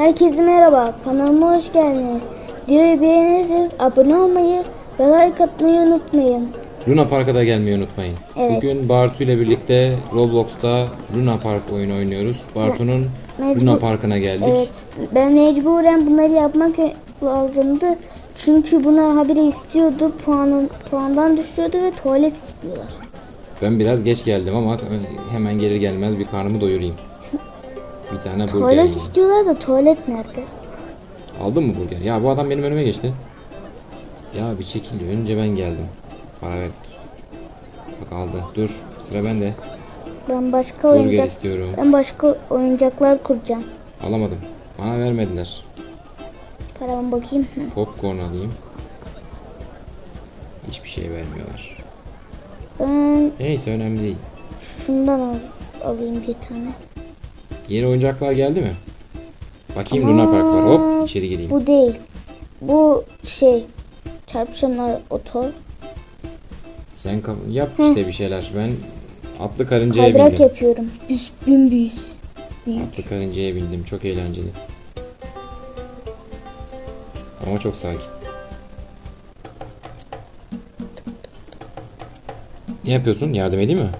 Herkese merhaba, kanalıma hoş geldiniz. Videoyu beğenirseniz abone olmayı ve like atmayı unutmayın. Luna Park'a da gelmeyi unutmayın. Evet. Bugün Bartu ile birlikte Roblox'ta Luna Park oyunu oynuyoruz. Bartu'nun Mecbur- Luna Park'ına geldik. Evet, ben mecburen bunları yapmak lazımdı. Çünkü bunlar habire istiyordu, puanın, puandan düşüyordu ve tuvalet istiyorlar. Ben biraz geç geldim ama hemen gelir gelmez bir karnımı doyurayım. Bir tane burger Tuvalet yiyeyim. istiyorlar da tuvalet nerede? Aldın mı burger? Ya bu adam benim önüme geçti. Ya bir çekil. Önce ben geldim. Para verdik. Bak aldı. Dur. Sıra bende. Ben başka Burger oyuncak istiyorum. ben başka oyuncaklar kuracağım. Alamadım. Bana vermediler. Paramı bakayım. Popcorn alayım. Hiçbir şey vermiyorlar. Ben Neyse önemli değil. şundan al, alayım bir tane. Yeni oyuncaklar geldi mi? Bakayım Luna Park var. Hop içeri gireyim. Bu değil. Bu şey çarpışanlar oto. Sen yap işte bir şeyler. Ben atlı karıncaya Kaydırak bindim. yapıyorum. Büs bün büyüs. Büyük. Atlı karıncaya bindim. Çok eğlenceli. Ama çok sakin. Ne yapıyorsun? Yardım edeyim mi?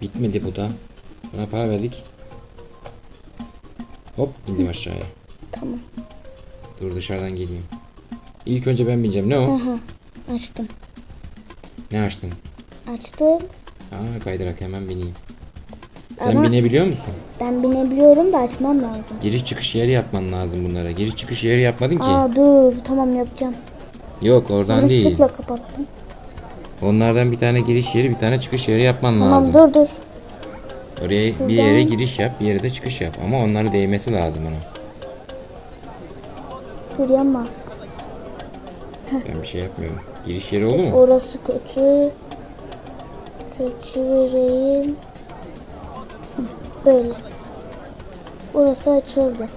Bitmedi bu da. Buna para verdik. Hop indim aşağıya. Tamam. Dur dışarıdan geleyim. İlk önce ben bineceğim. Ne o? Aha. Açtım. Ne açtın? Açtım. Aa kaydırak hemen bineyim. Sen Ama- binebiliyor musun? Ben binebiliyorum da açmam lazım. Giriş çıkış yeri yapman lazım bunlara. Giriş çıkış yeri yapmadın ki. Aa dur tamam yapacağım. Yok oradan değil. Yanlışlıkla kapattım. Onlardan bir tane giriş yeri bir tane çıkış yeri yapman Tamam lazım. dur dur. Oraya bir yere giriş yap bir yere de çıkış yap. Ama onları değmesi lazım ona. Dur yapma. Ben bir şey yapmıyorum. Giriş yeri oldu mu? Orası kötü. Şöyle çevireyim. Hı, Böyle. Orası açıldı.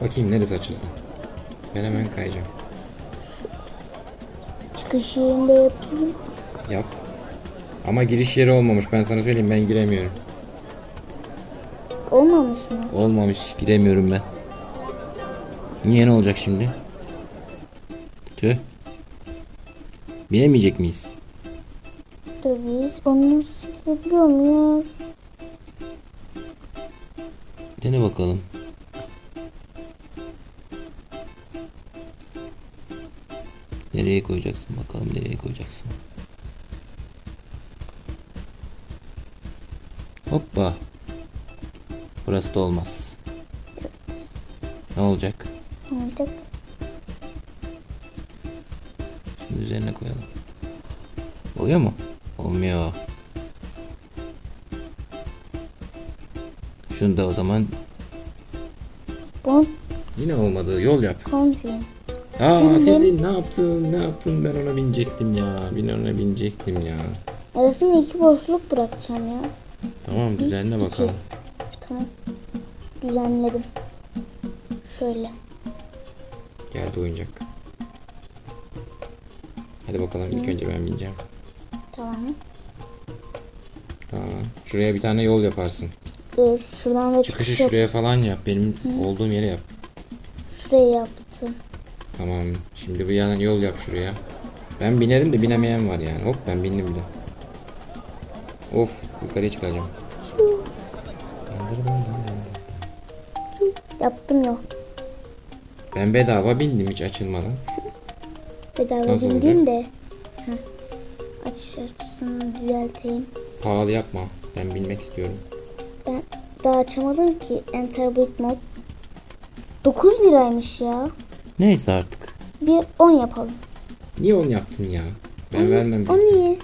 Bakayım neresi açıldı. Ben hemen kayacağım. Çıkış yerinde yapayım. Yap. Ama giriş yeri olmamış. Ben sana söyleyeyim ben giremiyorum. Olmamış mı? Olmamış. Giremiyorum ben. Niye ne olacak şimdi? Tüh. Binemeyecek miyiz? Biz onu silebiliyor muyuz? Dene bakalım. Nereye koyacaksın bakalım nereye koyacaksın. Hoppa. Burası da olmaz. Ne olacak? Ne olacak? Şimdi üzerine koyalım. Oluyor mu? Olmuyor. Şunu da o zaman Bon yine olmadı. Yol yap. konfiyim. Aa Selin ne yaptın? Ne yaptın? Ben ona binecektim ya. Ben ona binecektim ya. Arasına iki boşluk bırakacağım ya. Tamam düzenle bakalım. Tamam. Düzenledim. Şöyle. Geldi oyuncak. Hadi bakalım ilk önce ben bineceğim. Tamam. Tamam. Şuraya bir tane yol yaparsın. Dur şuradan da Çıkışı çıkış yap. şuraya falan yap. Benim olduğum yere yap. Şuraya yaptım. Tamam. Şimdi bir yana yol yap şuraya. Ben binerim de binemeyen var yani. Hop ben bindim bile. Of yukarıya çıkacağım. Yaptım yok. Ben bedava bindim hiç açılmadan. Bedava Nasıl bindim de. Heh. Açış açısını düzelteyim. Pahalı yapma. Ben binmek istiyorum. Ben daha açamadım ki Enter Brick Mod. 9 liraymış ya. Neyse artık. Bir 10 yapalım. Niye onu yaptın ya? Ben vermem. O niye?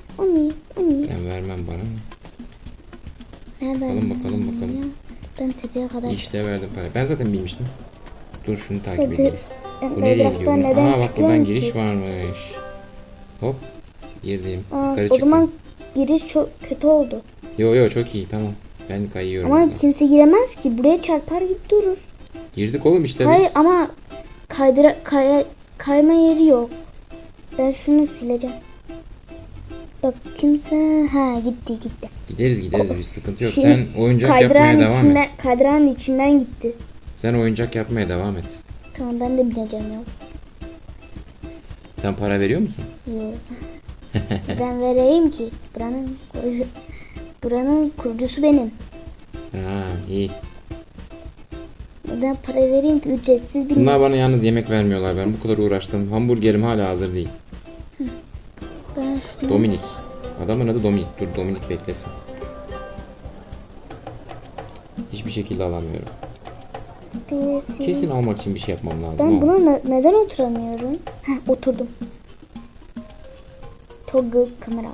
Niye? Ben vermem bana. ne? Nereden? Bakalım bakalım bakalım. Ya? Ben tepeye kadar. İşte verdim para. Ben zaten bilmiştim. Dur şunu takip edeyim. Ben Bu nereye gidiyor? neden Aa bak buradan giriş ki? varmış. Hop. Girdim. Aa, Yukarı o çıktım. zaman giriş çok kötü oldu. Yo yo çok iyi tamam. Ben kayıyorum. Ama buradan. kimse giremez ki. Buraya çarpar git durur. Girdik oğlum işte Hayır biz. ama kaydıra, kaya, kayma yeri yok. Ben şunu sileceğim. Bak kimse ha gitti gitti. Gideriz gideriz bir sıkıntı yok. Şimdi Sen oyuncak yapmaya devam içinden, et. Kaydırağın içinden gitti. Sen oyuncak yapmaya devam et. Tamam ben de bineceğim ya. Sen para veriyor musun? Yok. ben vereyim ki. Buranın buranın kurucusu benim. Ha iyi. Neden para vereyim ki ücretsiz binmek. Bunlar bana yalnız yemek vermiyorlar. Ben bu kadar uğraştım. Hamburgerim hala hazır değil. Şunu Dominik. Adamın adı Dominik. Dur Dominik beklesin. Hiçbir şekilde alamıyorum. Birisi- Kesin almak için bir şey yapmam lazım. Ben ama. buna ne- neden oturamıyorum? Heh, oturdum. Toggle kamera.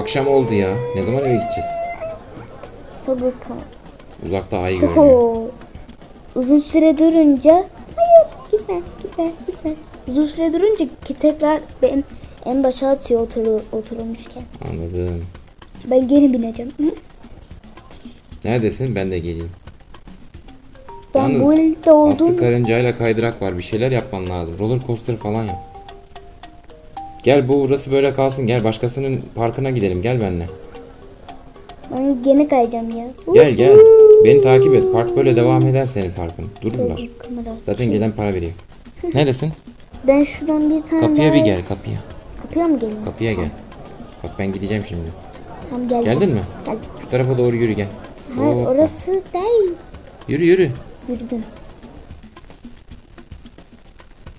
Akşam oldu ya. Ne zaman eve gideceğiz? Toggle kamera. Uzakta ay görünüyor. Oho. Uzun süre durunca gitme gitme gitme. Uzun süre durunca ki tekrar benim en başa atıyor otur, oturulmuşken. Anladım. Ben geri bineceğim. Neredesin? Ben de geleyim. Ben Yalnız bu atlı oldum. karıncayla kaydırak var. Bir şeyler yapman lazım. Roller coaster falan yap. Gel bu burası böyle kalsın. Gel başkasının parkına gidelim. Gel benimle. Ben gene kayacağım ya. Gel gel. Beni takip et. Park böyle devam eder senin parkın. Dururlar. Zaten gelen para veriyor. Neredesin? Ben şuradan bir tane Kapıya bir gel kapıya. Kapıya mı geleyim? Kapıya gel. Bak ben gideceğim şimdi. Tamam geldim. Geldin mi? Geldim. Şu tarafa doğru yürü gel. Hayır Hoppa. orası değil. Yürü yürü. Yürüdüm.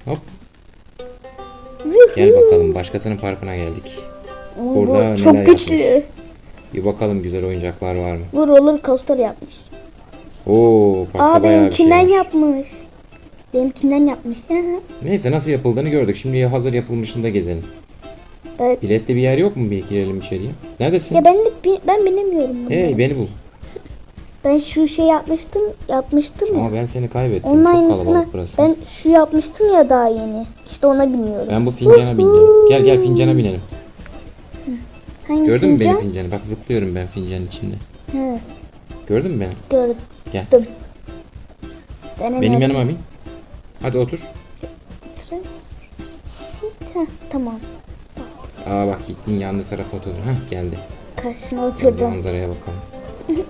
Hop. Gel bakalım başkasının parkına geldik. Oo, Burada bu çok neler güçlü. yapmış? Bir bakalım güzel oyuncaklar var mı? Bu roller coaster yapmış. Oo parkta Aa bayağı bir şey benimkinden var. yapmış. Benimkinden yapmış. Neyse nasıl yapıldığını gördük. Şimdi hazır yapılmışını da gezelim. Ben- Biletli bir yer yok mu? Bir girelim içeriye. Neredesin? ya ben de bi- ben bilemiyorum bunu. Hey beni bul. Ben şu şey yapmıştım, yapmıştım ya. Ama ben seni kaybettim. Onun Çok aynısını kalabalık burası. ben şu yapmıştım ya daha yeni. İşte ona biniyorum. Ben bu fincana bineceğim. Gel gel fincana binelim. Hangi Gördün mü fincan? beni fincanı? Bak zıplıyorum ben fincanın içinde. He, Gördün mü beni? gördüm. Gel. Denemedim. Benim yanıma bin. Hadi otur. Heh, tamam. Aa bak gittin yanlı tarafa oturdun. Hah geldi. Karşına Hadi oturdum. manzaraya bakalım.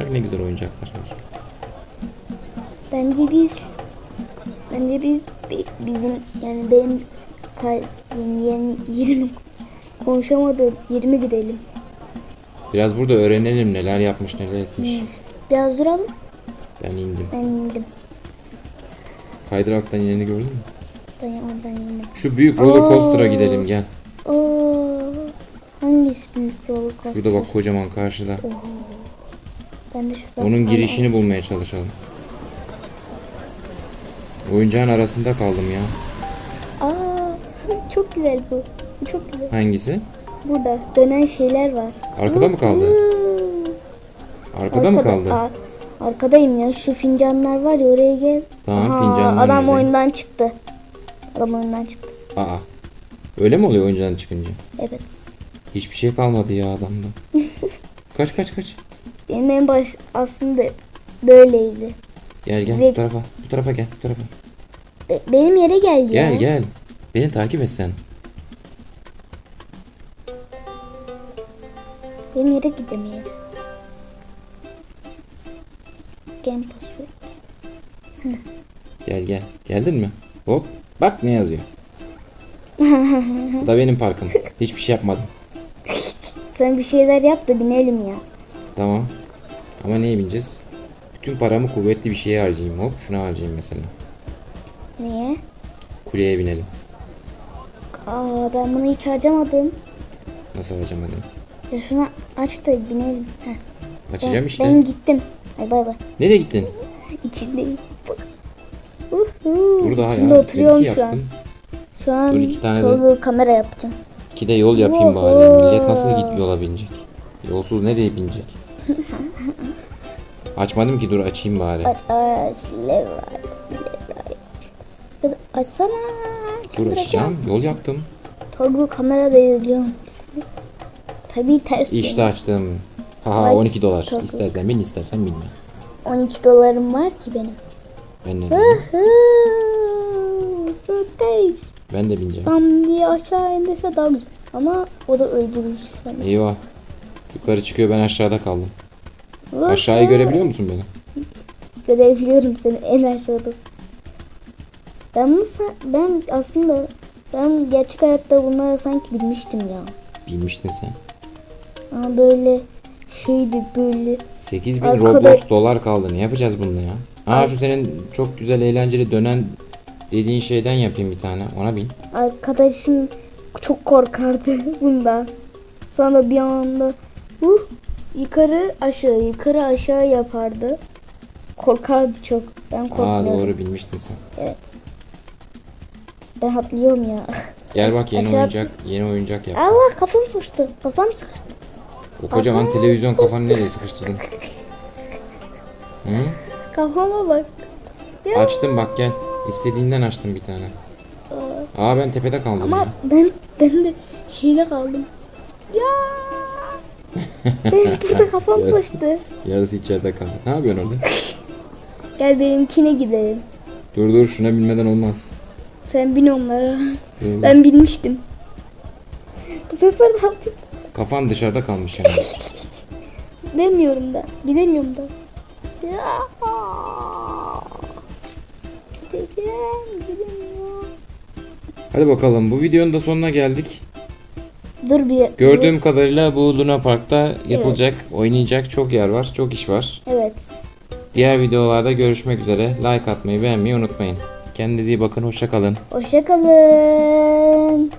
Bak ne güzel oyuncaklar var. Bence biz bence biz bi- bizim yani benim yeni yeni yerimi konuşamadım yerime gidelim. Biraz burada öğrenelim neler yapmış neler etmiş. Biraz duralım. Ben indim. Ben indim. Kaydıraktan yerini gördün mü? Ben oradan indim. Şu büyük roller coaster'a Oo. gidelim gel. Oo, hangisi büyük roller coaster? Burada bak kocaman karşıda. Ben de şuradan. Onun girişini bulmaya çalışalım. Oyuncağın arasında kaldım ya. Aa, çok güzel bu. Çok. Hangisi? Burada dönen şeyler var. Arkada mı kaldı? Arkada mı kaldı? Aa, arkadayım ya. Şu fincanlar var ya oraya gel. Tamam, Aha, fincanlar Adam nerede? oyundan çıktı. Adam oyundan çıktı. Aa. Öyle mi oluyor oyuncağın çıkınca? Evet. Hiçbir şey kalmadı ya adamda. kaç kaç kaç. Benim en baş aslında böyleydi. Gel gel Ve- bu tarafa. Bu tarafa gel bu tarafa. Be- benim yere geldi ya. Gel gel. Beni takip et sen. Benim yere gidemeyelim. Game password. Gel gel. Geldin mi? Hop. Bak ne yazıyor. Bu da benim parkım. Hiçbir şey yapmadım. Sen bir şeyler yap da binelim ya. Tamam. Ama neye bineceğiz? Bütün paramı kuvvetli bir şeye harcayayım. Hop şuna harcayayım mesela. Niye? Kuleye binelim. Aa ben bunu hiç harcamadım. Nasıl harcamadım? Ya şunu aç da binelim. Heh. Açacağım Ben- işte. Ben gittim. Ay bay bay. Nereye gittin? İçindeyim. Uhu. Dur daha İçinde ya. oturuyorum şu an. Şu an Dur, iki tane de- kamera yapacağım. İki de yol yapayım bari. Oho. Millet nasıl git yola binecek? Yolsuz nereye binecek? Açmadım ki dur açayım bari. Aç aç. Da Açsana. Dur açacağım. Yol yaptım. Toggle kamera da izliyorum. Tabii ters İşte dönüyor. açtım. Haha Aç, 12 dolar. tabii. İstersen bin istersen binme. 12 dolarım var ki benim. Ben ne Hıhı. Tuteş. Ben de bineceğim. Tam diye aşağı indirse daha güzel. Ama o da öldürür seni. Eyvah. Yukarı çıkıyor ben aşağıda kaldım. Ulan Aşağıyı görebiliyor musun beni? Görebiliyorum seni en aşağıdasın. Ben bunu sa- ben aslında ben gerçek hayatta bunları sanki bilmiştim ya. Bilmiştin sen. Ama böyle şeydi böyle 8000 Arkada- Roblox dolar kaldı. Ne yapacağız bununla ya? Ha şu senin çok güzel eğlenceli dönen dediğin şeyden yapayım bir tane. Ona bin. arkadaşım çok korkardı bundan. Sonra bir anda uh, yukarı aşağı yukarı aşağı yapardı. Korkardı çok. Ben Aa korkmuyordum. doğru bilmiştin sen. Evet. Ben hatırlıyorum ya. Gel bak yeni Aşağı- oyuncak yeni oyuncak yap. Allah kafam sıkıştı. Kafam sıkıştı. O kocaman televizyon kafanı nereye sıkıştırdın? Hı? Kafama bak. Ya. Açtım bak gel. İstediğinden açtım bir tane. Aa ben tepede kaldım Ama ya. ben ben de şeyde kaldım. Ya. ben burada kafam sıkıştı. Yarısı içeride kaldı. Ne yapıyorsun orada? Gel benimkine gidelim. dur dur şuna binmeden olmaz. Sen bin onlara. Dur, Ben binmiştim. Bu sefer de artık Kafan dışarıda kalmış yani. gidemiyorum da. Gidemiyorum da. Ya. Gideceğim. Gidemiyorum. Hadi bakalım bu videonun da sonuna geldik. Dur bir. Gördüğüm kadarıyla bu Luna Park'ta yapılacak, oynayacak çok yer var, çok iş var. Evet. Diğer videolarda görüşmek üzere. Like atmayı, beğenmeyi unutmayın. Kendinize iyi bakın, hoşça kalın. Hoşça kalın.